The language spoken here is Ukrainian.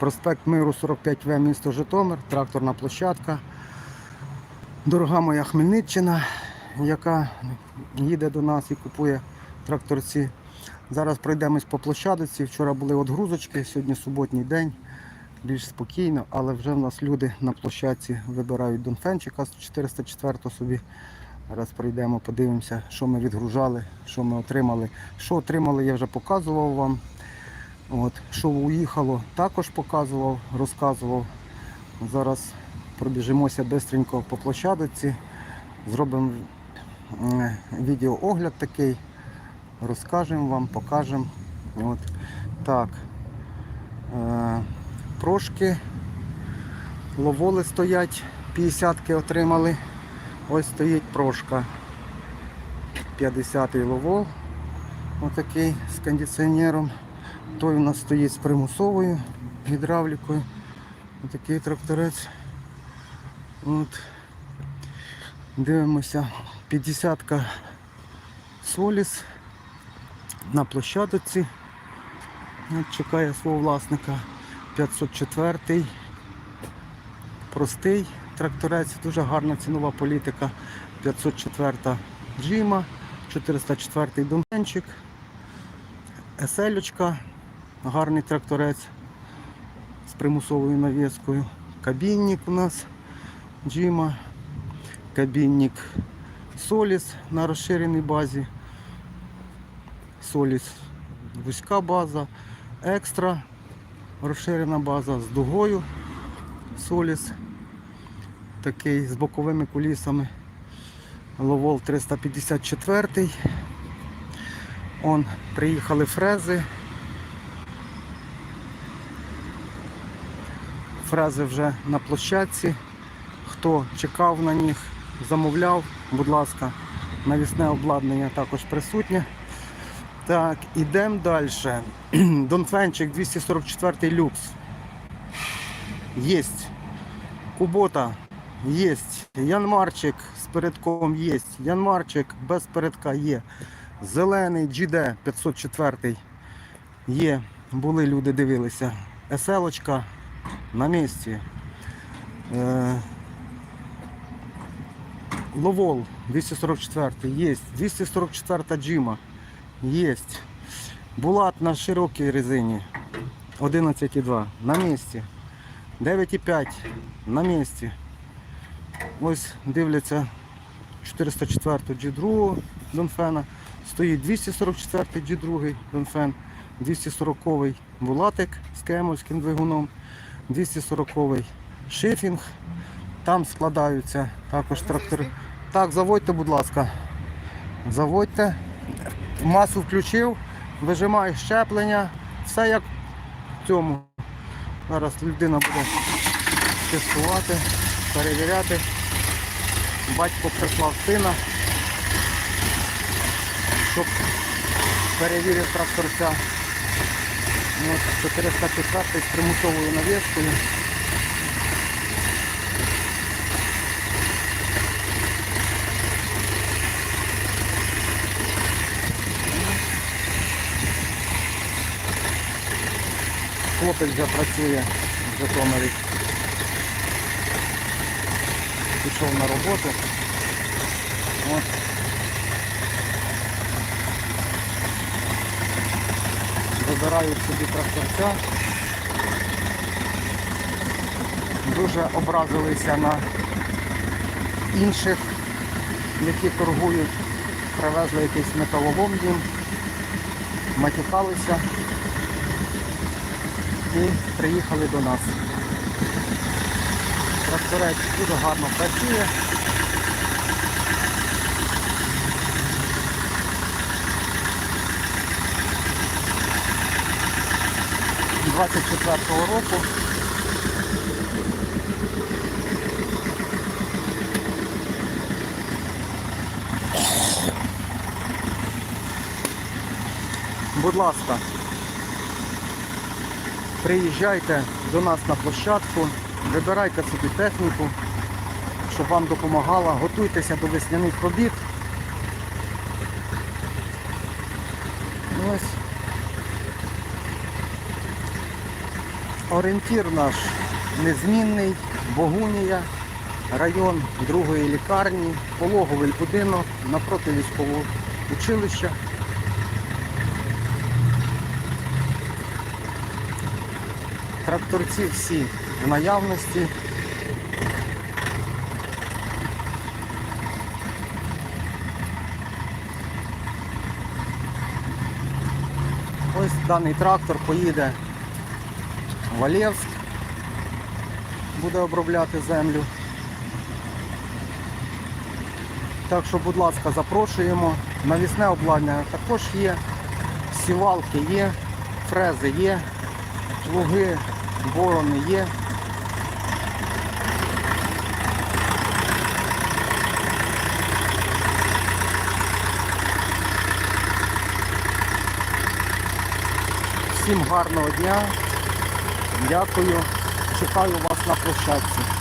Проспект Миру 45В, місто Житомир, тракторна площадка. Дорога моя Хмельниччина, яка їде до нас і купує тракторці. Зараз пройдемось по площадці. Вчора були отгрузочки, сьогодні суботній день, більш спокійно, але вже в нас люди на площадці вибирають Донфенчика 404 собі. Зараз пройдемо, подивимося, що ми відгружали, що ми отримали. Що отримали, я вже показував вам. От, що уїхало, також показував, розказував. Зараз пробіжимося швидко по площадці, зробимо відеоогляд такий, розкажемо вам, покажемо. От. Так. Е, прошки, ловоли стоять, 50-ки отримали. Ось стоїть прошка. 50-й ловол. Отакий з кондиціонером. Той у нас стоїть з примусовою гідравлікою. Отакий тракторець. От. Дивимося. 50-ка Соліс на площадці. От чекає свого власника. 504 простий тракторець, дуже гарна цінова політика. 504 Джима, 404 Дончик, Еселючка, гарний тракторець з примусовою навіскою. Кабінник у нас Джима, кабінник Соліс на розширеній базі. Соліс вузька база, екстра розширена база з дугою. Соліс такий з боковими кулісами. Ловол 354. Он приїхали фрези. Фрези вже на площадці. Хто чекав на них, замовляв, будь ласка, навісне обладнання також присутнє. Так, ідемо далі. Донфенчик 244 люкс. Єсть. Кубота Єсть. Янмарчик з передком є. Янмарчик без передка є. Зелений GD 504 є. Були люди дивилися. Еселочка на місці. Е, Ловол 244 є. 244 джима є. Булат на широкій резині 11,2 на місці. 9,5 на місці. Ось дивляться 404 G2 Донфена. Стоїть 244 G2 Донфен, 240 Булатик з кемовським двигуном, 240 шифінг. Там складаються також трактори. Так, заводьте, будь ласка. Заводьте. Масу включив, вижимаю щеплення. Все як в цьому. Зараз людина буде тестувати, перевіряти. Батько прислав сина, щоб перевірив тракторця. Ну, 404 з примусовою навіскою. Хлопець вже працює в Житомирі. Пішов на роботу. От. Вибирають собі тракторця. Дуже образилися на інших, які торгують. Привезли якийсь металолом їм, матюкалися і приїхали до нас. Тракторець дуже гарно працює. Двадцять четвертого року. Будь ласка, приїжджайте до нас на площадку, вибирайте собі техніку, щоб вам допомагала, готуйтеся до весняних робіт. Ось. Орієнтір наш незмінний, Богунія, район другої лікарні, пологовий будинок напроти військового училища. Тракторці всі в наявності. Ось даний трактор поїде в Олєвськ, буде обробляти землю. Так що, будь ласка, запрошуємо. Навісне обладнання також є, сівалки є, фрези є, плуги, борони є. Всім гарного дня. Дякую. Чекаю вас на площадці.